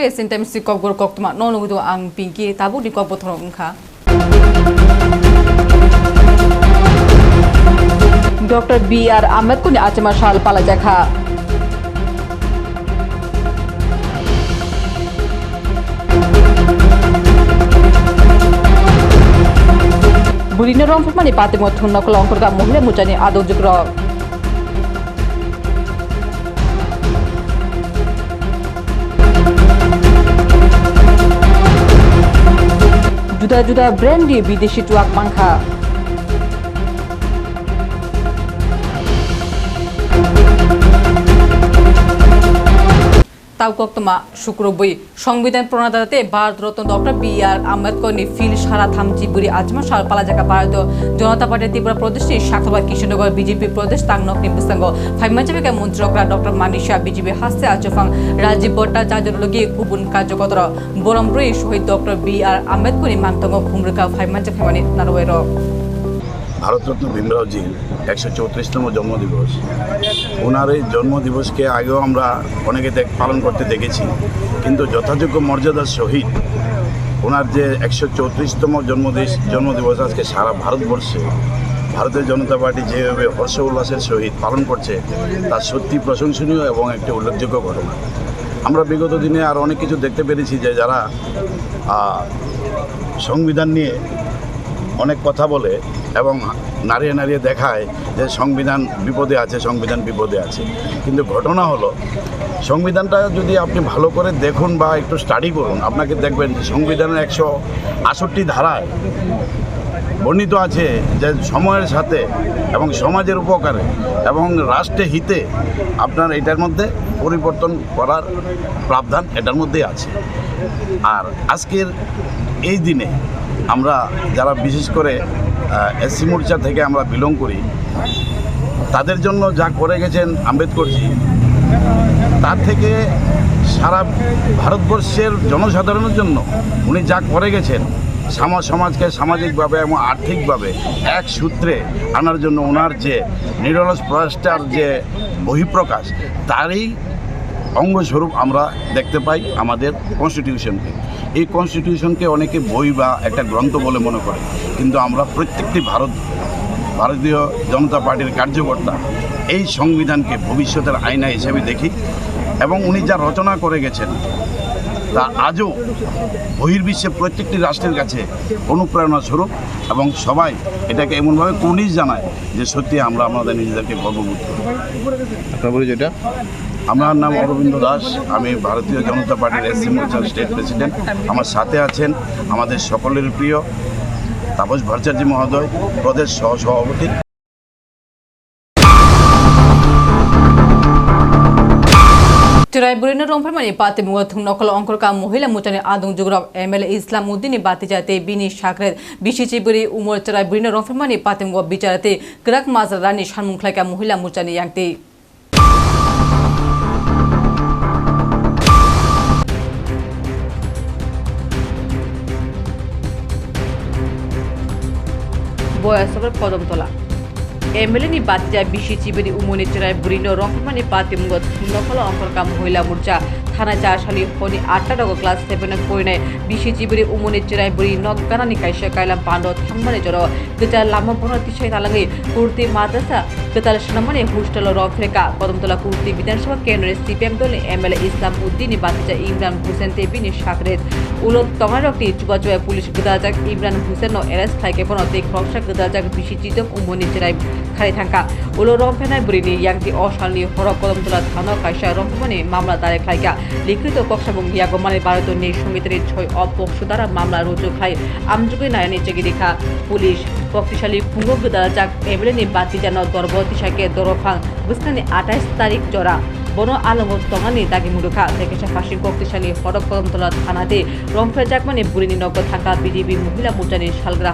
esin time si kok gor kok tuma non udu ang pinki tabu di kok bothor ungkha doctor B R Ahmed কুনি আচমা শাল পালা দেখা বুড়িনে রংফুমানি পাতিম থুন নকল অঙ্করগা মহিলা মুচানি আদৌ જુદા જુદા બ્રેન્ડે વિદેશી ટુઆક પાંખા তাউকক্তমা শুক্রবই সংবিধান প্রণেতাতে Bharat Ratna doctor B R Ambedkar নি ফিল সারা থামচি বুড়ি আজমা সাল পালা জায়গা ভারতীয় জনতা পার্টি ত্রিপুরা প্রদেশ নি শাখাবাদ কৃষ্ণনগর বিজেপি প্রদেশ তাংনক নিবুসাঙ্গ ফাইমাচাবিকা মন্ত্রকরা ডক্টর মানিশা বিজেপি হাসতে আচফাং রাজীব ভট্টাচার্যর লগি কুবুন কার্যকতর। বরমব্রই শহীদ ডক্টর বি আর আম্বেদকর মাংতঙ্গ খুমরুকা ফাইমাচা ফেমানি নারওয়ের ভারতরত্ন ভীমরাওজি একশো চৌত্রিশতম জন্মদিবস। ওনার এই জন্মদিবসকে আগেও আমরা অনেকে দেখ, পালন করতে দেখেছি, কিন্তু যথাযোগ্য মর্যাদার সহিত ওনার যে একশো চৌত্রিশতম জন্মদিস, জন্মদিবস আজকে সারা ভারতবর্ষে, ভারতীয় জনতা পার্টি যেভাবে হর্ষ উল্লাসের সহিত পালন করছে, তা সত্যি প্রশংসনীয় এবং একটি উল্লেখযোগ্য ঘটনা। আমরা বিগত দিনে আর অনেক কিছু দেখতে পেরেছি যে যারা সংবিধান নিয়ে অনেক কথা বলে এবং নাড়িয়ে নাড়িয়ে দেখায় যে সংবিধান বিপদে আছে, সংবিধান বিপদে আছে। কিন্তু ঘটনা হলো, সংবিধানটা যদি আপনি ভালো করে দেখুন বা একটু স্টাডি করুন, আপনাকে দেখবেন যে সংবিধানের একশো আষট্টি ধারায় বর্ণিত আছে যে সময়ের সাথে এবং সমাজের উপকারে এবং রাষ্ট্রে হিতে আপনার এটার মধ্যে পরিবর্তন করার প্রাবধান এটার মধ্যেই আছে। আর আজকের এই দিনে আমরা যারা বিশেষ করে এসসি মোর্চা থেকে আমরা বিলং করি। তাদের জন্য যা করে গেছেন আম্বেদকরজি তার থেকে সারা ভারতবর্ষের জনসাধারণের জন্য উনি যা করে গেছেন সমাজ সমাজকে সামাজিকভাবে এবং আর্থিকভাবে এক সূত্রে আনার জন্য ওনার যে নিরলস প্রয়াসটার যে বহিঃপ্রকাশ, তারই অঙ্গস্বরূপ আমরা দেখতে পাই আমাদের কনস্টিটিউশনকে এই কনস্টিটিউশনকে অনেকে বই বা একটা গ্রন্থ বলে মনে করে। কিন্তু আমরা প্রত্যেকটি ভারত, ভারতীয় জনতা পার্টির কার্যকর্তা এই সংবিধানকে ভবিষ্যতের আয়না হিসেবে দেখি এবং উনি যা রচনা করে গেছেন, তা আজও বহির্বিশ্বে প্রত্যেকটি রাষ্ট্রের কাছে অনুপ্রেরণা স্বরূপ এবং সবাই এটাকে এমনভাবে কুর্নিশ জানায় যে সত্যি আমরা আমাদের নিজেদেরকে গর্ববোধ করি। পরিচয়টা আমার নাম অরবিন্দ দাস। আমি ভারতীয় জনতা পার্টির এস মোর্চার স্টেট প্রেসিডেন্ট। আমার সাথে আছেন আমাদের সকলের প্রিয় তাপস ভট্টাচার্য মহোদয়, প্রদেশ সহসভাপতি চরাইবুরিনের রোমফারমানি পাতে মুয়থুং নকল অঙ্কলকা মহিলা মোটানের আদং যুগরব এম এল এ ইসলাম উদ্দিনে বাতি জাতে বিনি সাকরেদ বিশি চিবুরি উমর চরাইবুরিনের রোমফারমানি পাতে মুয়া বিচারাতে ক্রাক মাজার রানী সানমুখলাকা মহিলা মোটানে ইয়াংতি। Ka mohila mutani yangti বয়সবার কদম তোলা এমএলএ নি বাতিজা বিশি চিবেনি উমনি চেরাই বুড়িনো রহমানি পাতিমগত নকল অঙ্করকা মহিলা মোর্চা থানা চাশালি হনি আটটা ডগ ক্লাস সেভেন পরিনে বিশি চিবেরি উমনি চেরাই বুড়ি নগানানি কাইসা কাইলাম পান্ড জর গেজার লামা বন তিসাই তালাঙ্গি কুর্তি মাদ্রাসা গেতাল সনামানে হোস্টেল রফরেকা কদমতলা কুর্তি বিধানসভা কেন্দ্রের সিপিএম দল এমএলএ ইসলাম উদ্দিনি বাতিজা ইমরান হোসেন তেবিনি সাকরেত উলত তমারকটি চুবা চুয়া পুলিশ গদাজাক ইমরান হোসেন এরেস্ট খাইকে বন তে খরসা গদাজাক বিশি চিতক উমনি চেরাই খাই থাকা উলো রমফেনায় বুড়িনি ইয়াংটি অশালী হরক কদমতলা থানা কাইসা রমফমানে মামলা দারে খাইকা। লিখিত কক্ষাবং ইয়াগমানে ভারতীয় ন্যায় সমিতির ছয় অপক্ষ দ্বারা মামলা রুজু খাই আমযুগে নায়নি চেগিরিখা পুলিশ শক্তিশালী খুঙ্গক দ্বারা যাক এবেলেনি বাতি যেন দরবতী সাইকে দরফাং বুসকানি আঠাইশ তারিখ জরা বন আলম তঙানি দাগি মুডুখা। থেকে ফাঁসি শক্তিশালী হরক কদমতলা থানাতে রমফে জাকমানে বুড়িনি নগর থাকা বিজেপি মহিলা মোর্চানি শালগ্রা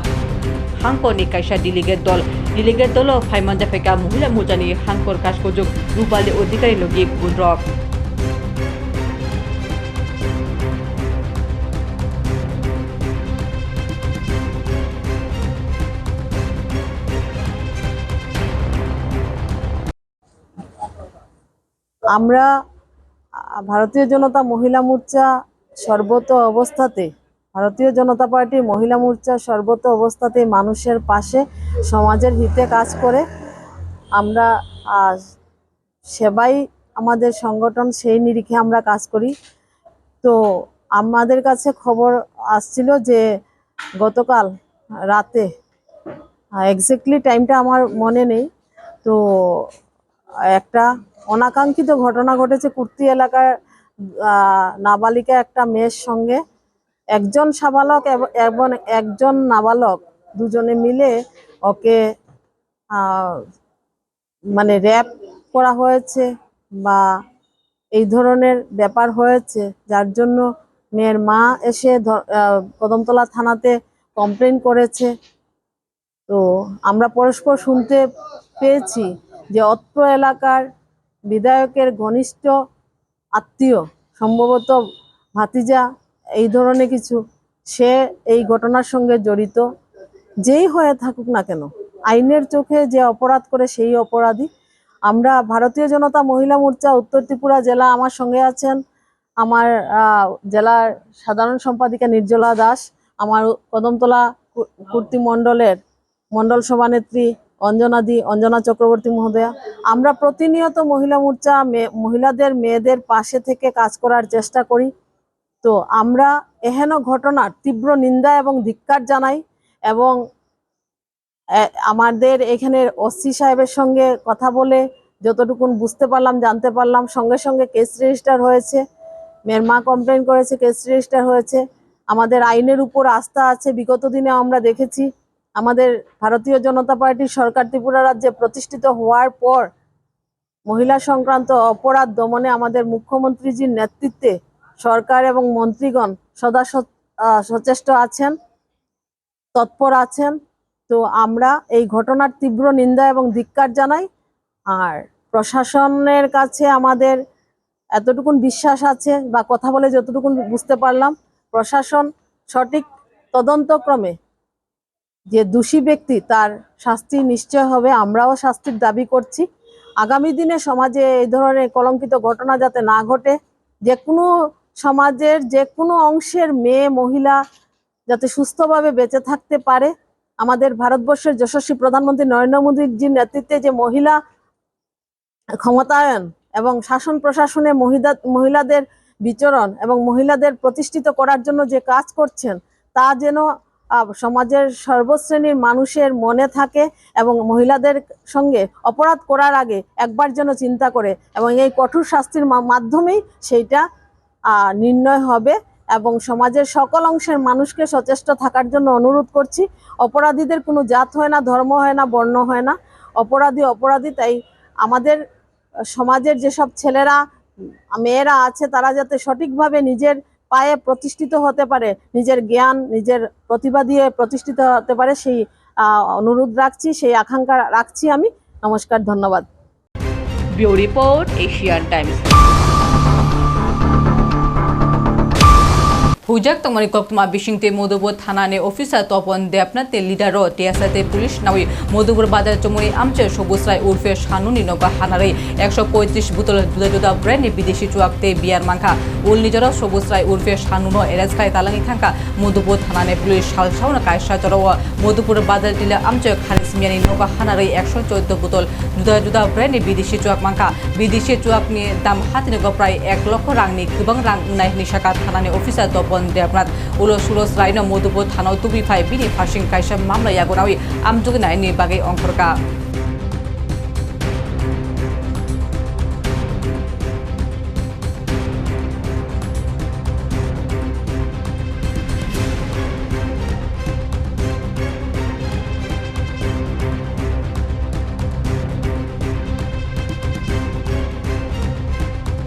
হাংকনি কাইসা ডিলিগেট দল। ডিলিগেট দল ফাইমান জাফেকা মহিলা মোর্চানি হাংকর কাশকোযোগ রূপালী অধিকারী লগি গুন্ড্রক আমরা ভারতীয় জনতা মহিলা মোর্চা সর্বত অবস্থাতে, ভারতীয় জনতা পার্টি মহিলা মোর্চা সর্বত অবস্থাতে মানুষের পাশে, সমাজের হিতে কাজ করে। আমরা সেবাই আমাদের সংগঠন, সেই নিরিখে আমরা কাজ করি। তো আমাদের কাছে খবর আসছিল যে, গতকাল রাতে এক্স্যাক্টলি টাইমটা আমার মনে নেই। তো একটা অনাকাঙ্ক্ষিত ঘটনা ঘটেছে কুর্তি এলাকার নাবালিকা একটা মেয়ের সঙ্গে। একজন সাবালক এব- একজন নাবালক দুজনে মিলে ওকে মানে র্যাপ করা হয়েছে বা এই ধরনের ব্যাপার হয়েছে, যার জন্য মেয়ের মা এসে কদমতলা থানাতে কমপ্লেন করেছে। তো আমরা পরস্পর শুনতে পেয়েছি। যে অত্র এলাকার বিধায়কের ঘনিষ্ঠ আত্মীয়, সম্ভবত ভাতিজা, এই ধরনের কিছু, সে এই ঘটনার সঙ্গে জড়িত। যেই হয়ে থাকুক না কেন, আইনের চোখে যে অপরাধ করে সেই অপরাধী। আমরা ভারতীয় জনতা মহিলা মোর্চা, উত্তর ত্রিপুরা জেলা আমার সঙ্গে আছেন। আমার জেলার সাধারণ সম্পাদিকা নির্জলা দাস, আমার কদমতলা কুর্তি মণ্ডলের মণ্ডল সভানেত্রী অঞ্জনাদি অঞ্জনা চক্রবর্তী মহোদয়া, আমরা প্রতিনিয়ত মহিলা মোর্চা মহিলাদের, মেয়েদের পাশে থেকে কাজ করার চেষ্টা করি। তো আমরা এহেন ঘটনার তীব্র নিন্দা এবং ধিক্কার জানাই এবং আমাদের এখানে ওসি সাহেবের সঙ্গে কথা বলে যতটুকুন বুঝতে পারলাম, জানতে পারলাম, সঙ্গে সঙ্গে কেস রেজিস্টার হয়েছে মেয়ের মা কমপ্লেন করেছে, কেস রেজিস্টার হয়েছে। আমাদের আইনের উপর আস্থা আছে, বিগত দিনে আমরা দেখেছি। আমাদের ভারতীয় জনতা পার্টির সরকার ত্রিপুরা রাজ্যে প্রতিষ্ঠিত হওয়ার পর মহিলা সংক্রান্ত অপরাধ দমনে আমাদের মুখ্যমন্ত্রীজির নেতৃত্বে সরকার এবং মন্ত্রীগণ সদা সচেষ্ট আছেন, তৎপর আছেন। তো আমরা এই ঘটনার তীব্র নিন্দা এবং ধিক্কার জানাই। আর প্রশাসনের কাছে আমাদের এতটুকুন বিশ্বাস আছে বা কথা বলে যতটুকুন বুঝতে পারলাম, প্রশাসন সঠিক তদন্তক্রমে যে দোষী ব্যক্তি তার শাস্তি নিশ্চয় হবে, আমরাও শাস্তির দাবি করছি। আগামী দিনে সমাজে এই ধরনের কলঙ্কিত ঘটনা যাতে না ঘটে, যে কোনো সমাজের যে কোনো অংশের মেয়ে, মহিলা যাতে সুস্থভাবে বেঁচে থাকতে পারে, আমাদের ভারতবর্ষের যশস্বী প্রধানমন্ত্রী নরেন্দ্র মোদীজির নেতৃত্বে যে মহিলা ক্ষমতায়ন এবং শাসন প্রশাসনে মহিলা, মহিলাদের বিচরণ এবং মহিলাদের প্রতিষ্ঠিত করার জন্য যে কাজ করছেন, তা যেন সমাজের সর্বশ্রেণীর মানুষের মনে থাকে এবং মহিলাদের সঙ্গে অপরাধ করার আগে একবার যেন চিন্তা করে এবং এই কঠোর শাস্তির মাধ্যমেই সেইটা নির্ণয় হবে এবং সমাজের সকল অংশের মানুষকে সচেষ্ট থাকার জন্য অনুরোধ করছি। অপরাধীদের কোনো জাত হয় না, ধর্ম হয় না, বর্ণ হয় না। অপরাধী অপরাধী, তাই আমাদের সমাজের যেসব ছেলেরা, মেয়েরা আছে, তারা যাতে সঠিকভাবে নিজের পায়ে প্রতিষ্ঠিত হতে পারে, নিজের জ্ঞান, নিজের প্রতিভা দিয়ে প্রতিষ্ঠিত হতে পারে, সেই অনুরোধ রাখছি, সেই আকাঙ্ক্ষা রাখছি আমি। নমস্কার, ধন্যবাদ। Report, Asian Times. Hujak tongmani koktuma bishingte Modobur থানানে অফিসার তপন দেবনাথে লিডারও টিয়াসাতে পুলিশ নাওই মধুপুর বাজার চমুনি আমচে সবুজ রায় উর্ফে শানুনি নগা হানারে একশো পঁয়ত্রিশ বোতল জুদা জুদা ব্র্যান্ডে বিদেশি চুয়াকতে বিয়ার মাংখা। উল নিজর সবুজ রায় উর্ফে শানুনো এরেজ খাই তালাঙি থাকা মধুপুর থানানে পুলিশ সাল সাউনা কায়সা চড়াও মধুপুর বাজার টিলা আমচে খারিজ মিয়ানি নগা হানারে একশো চোদ্দ বোতল জুদা জুদা ব্র্যান্ডে বিদেশি চুয়াক মাংখা। বিদেশি চুয়াকনি দাম হাতিনগা প্রায় এক লক্ষ রাংনি। গোबां রাং নাই নিশাকা থানানি অফিসার তপন দেবনাথ উলস সুলস রাইনো মধুপুর থানাও তুবিফাই বিনি ফার্সিং কাইসা মামলা ইয়াগনাwi আমজুগি নাইনি বাগै অঙ্করকা।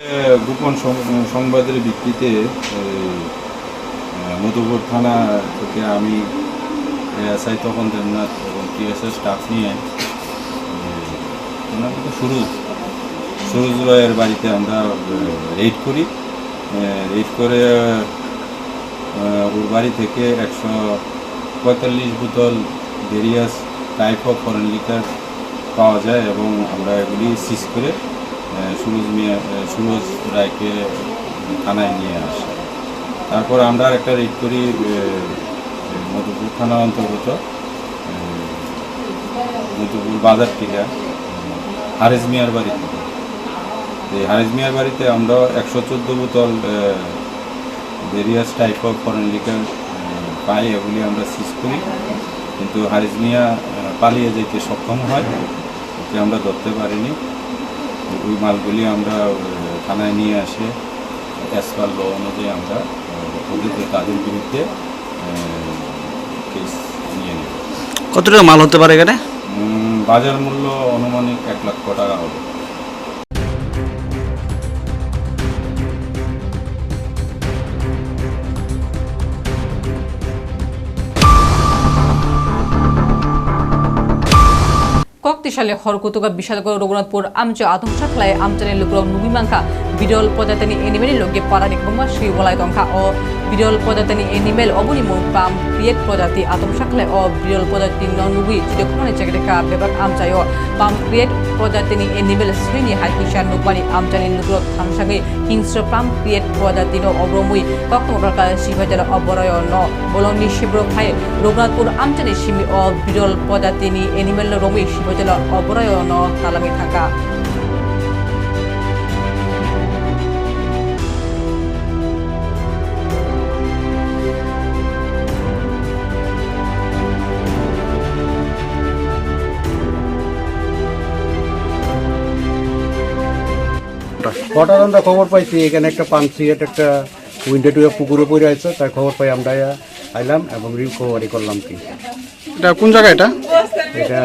এ, গোপন সংবাদের ভিত্তিতে মধুপুর থানা থেকে আমি এসআই তখন দেবনাথ এবং টিএসএস স্টাফ নিয়ে এই, ওনার কিন্তু সুরজ সুরজ রয়ের বাড়িতে আমরা রেড করি। রেড করে ওর বাড়ি থেকে একশো পঁয়তাল্লিশ বোতল various type of foreign liquor পাওয়া যায় এবং আমরা এগুলি সিজ করে সুরজ মিয়া সুরজ রায়কে থানায় নিয়ে আসে। তারপর আমরা একটা রেড করি মধুপুর থানার অন্তর্গত মধুপুর বাজার আহ, হারেজ মিয়ার বাড়ি থেকে এই হারেজ মিয়ার বাড়িতে আমরা একশো চোদ্দ বোতল various type of foreign liquor পাই এগুলি আমরা সিজ করি। কিন্তু হারিজ মিয়া পালিয়ে যেতে সক্ষম হয় ওকে আমরা ধরতে পারিনি। ওই মালগুলি আমরা থানায় নিয়ে আসে অ্যাজ পার ল অনুযায়ী আমরা আহ, ওদের তাদের বিরুদ্ধে কেস নিয়ে নেব। কত টাকা মাল হতে পারে এখানে? বাজার মূল্য আনুমানিক এক লক্ষ টাকা হবে। কক্তিশালে হরকুতুকা বিশালগড় রঘুনাথপুর আমচ আদমশাখলায় আমচানি লুকুরং নুবিমাংখা, বিরল প্রজাতিনি এনিমেল লগে পারানিক বংমা শ্রী বলাই দংখা। ও বিরল প্রজাতিনি এনিমেল অবনি মুং পাম ক্রিয়েট প্রজাতি আদমশাখলায় ও বিরল প্রজাতি নুবি, চিরক্ষণে চেকরেখা বেবাক আমচাই ও পাম ক্রিয়েট প্রজাতিনি এনিমেল শ্রেণি হাই হাইকিসা নুকমানি আমচানি লুকুরক থামসাগে হিংস্র পাম ক্রিয়েট প্রজাতি ন অব্রমুই কক্তম প্রকার শিবাজার অবরয় ন। বলনি শিব্র খায় রঘুনাথপুর আমচানি সিমি ও বিরল প্রজাতিনি এনিমেল রমুই শিবজল অবরয় ন তালামি থাকা। হঠাৎ আমরা খবর পাইছি, এখানে একটা সিগারেট, একটা উইন্ডো টুয়ে পুকুরে পড়ে আছে, তার খবর পাই আমরা আইলাম এবং রিকভারি করলাম কি। এটা কোন জায়গা এটা? এটা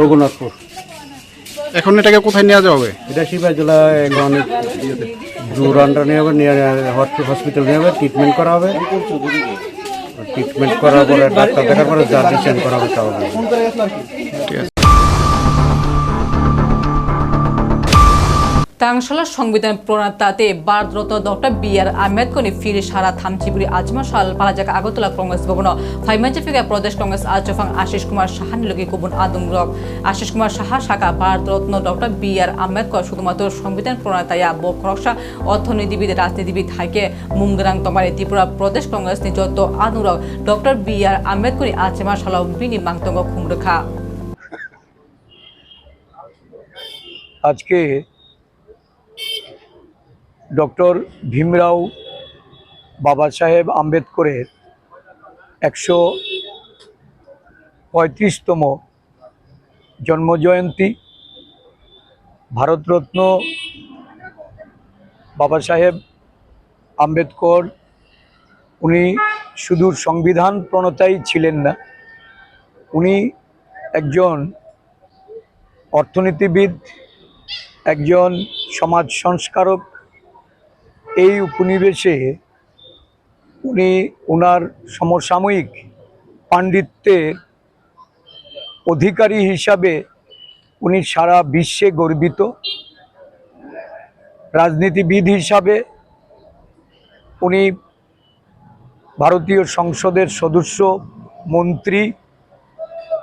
রঘুনাথপুর। এখন এটাকে কোথায় নিয়ে যাওয়া হবে? এটা শিবা জেলায় জোর আন্ডার নিয়ে হবে নিয়ে হসপিটাল নিয়ে হবে ট্রিটমেন্ট করা হবে। ট্রিটমেন্ট করার পরে ডাক্তার দেখার পরে যা ডিসিশন করা হবে। ঠিক আছে। তাংশালা সংবিধান প্রণেতাতে Bharat Ratna doctor B R Ambedkar ফিরে সারা থামচিপুরি আজমাশাল পালাজাক আগরতলা কংগ্রেস ভবন। ফাইমাঞ্চিফিকা প্রদেশ কংগ্রেস আচফাং আশিস কুমার সাহা নিলগে কুবুন আদমরক। আশিস কুমার সাহা শাখা Bharat Ratna doctor B R Ambedkar শুধুমাত্র সংবিধান প্রণেতায়া বক্রসা অর্থনীতিবিদ, রাজনীতিবিদ হাইকে মুমগ্রাং তমারে ত্রিপুরা প্রদেশ কংগ্রেস নিজত্ব আনুরক ডক্টর বি আর আম্বেদকর আচমাশাল বিনি মাংতঙ্গ খুমরেখা। আজকে ডক্টর ভীমরাও বাবা সাহেব আম্বেদকরের একশো পঁয়ত্রিশতম জন্মজয়ন্তী, ভারতরত্ন বাবা সাহেব আম্বেদকর। উনি শুধু সংবিধান প্রণতাই ছিলেন না। উনি একজন অর্থনীতিবিদ, একজন সমাজ সংস্কারক এই উপনিবেশে উনি ওনার সমসাময়িক পাণ্ডিত্যের অধিকারী হিসাবে উনি সারা বিশ্বে গর্বিত। রাজনীতিবিদ হিসাবে উনি ভারতীয় সংসদের সদস্য, মন্ত্রী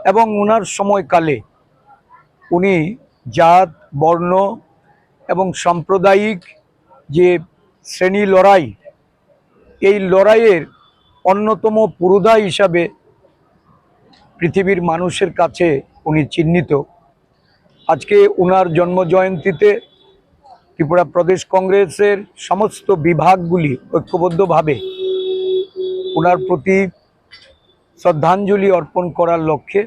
এবং ওনার সময়কালে উনি জাত, বর্ণ এবং সাম্প্রদায়িক যে শ্রেণি লড়াই। এই লড়াইয়ের অন্যতম পুরোধা হিসাবে পৃথিবীর মানুষের কাছে উনি চিহ্নিত। আজকে ওনার জন্মজয়ন্তীতে ত্রিপুরা প্রদেশ কংগ্রেসের সমস্ত বিভাগগুলি ঐক্যবদ্ধভাবে ওনার প্রতি শ্রদ্ধাঞ্জলি অর্পণ করার লক্ষ্যে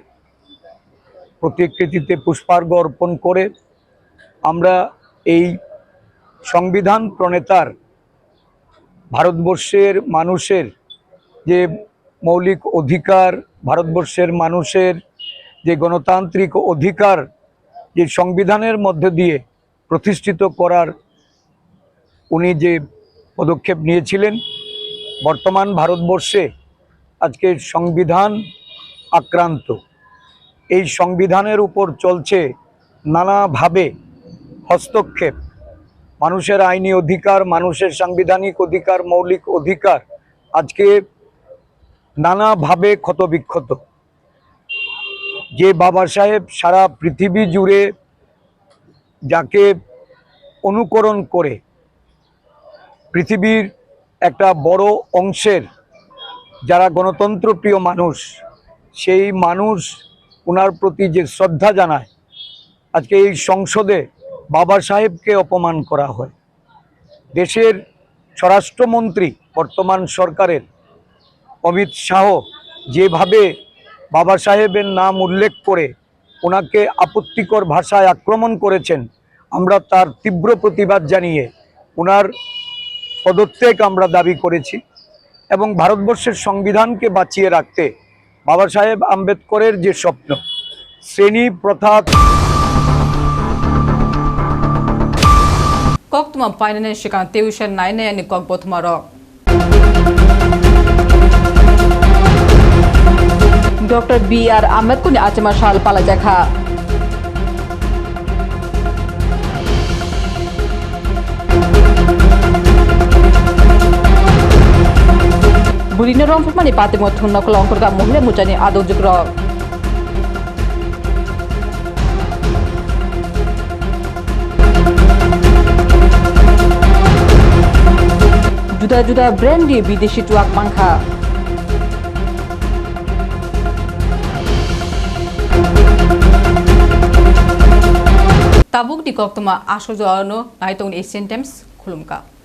প্রতিকৃতিতে পুষ্পার্ঘ অর্পণ করে আমরা এই সংবিধান প্রণেতার ভারতবর্ষের মানুষের যে মৌলিক অধিকার, ভারতবর্ষের মানুষের যে গণতান্ত্রিক অধিকার, যে সংবিধানের মধ্যে দিয়ে প্রতিষ্ঠিত করার উনি যে পদক্ষেপ নিয়েছিলেন, বর্তমান ভারতবর্ষে আজকে সংবিধান আক্রান্ত। এই সংবিধানের উপর চলছে নানাভাবে হস্তক্ষেপ। মানুষের আইনি অধিকার, মানুষের সাংবিধানিক অধিকার, মৌলিক অধিকার আজকে নানাভাবে ক্ষতবিক্ষত। যে বাবা সাহেব সারা পৃথিবী জুড়ে যাকে অনুকরণ করে পৃথিবীর একটা বড় অংশের যারা গণতন্ত্রপ্রিয় মানুষ, সেই মানুষ ওনার প্রতি যে শ্রদ্ধা জানায়, আজকে এই সংসদে বাবা সাহেবকে অপমান করা হয়। দেশের স্বরাষ্ট্রমন্ত্রী, বর্তমান সরকারের অমিত শাহ যেভাবে বাবা সাহেবের নাম উল্লেখ করে ওনাকে আপত্তিকর ভাষায় আক্রমণ করেছেন, আমরা তার তীব্র প্রতিবাদ জানিয়ে ওনার পদত্যাগ আমরা দাবি করেছি এবং ভারতবর্ষের সংবিধানকে বাঁচিয়ে রাখতে বাবা সাহেব আম্বেদকরের যে স্বপ্ন, শ্রেণি প্রথা kok tuma painane shikan tuition naine ni kok bothma rok doctor B R Ahmed কুনি আচমা শাল পালা দেখা বুড়িনে রং ফুটমানি পাতে মথুন নকল অঙ্করকা মহিলা মুচানি আদৌ যুগ্র juda-juda brand di বিদেশি টুয়াক tabuk di kok tuma aso jono naitung asian times khulumka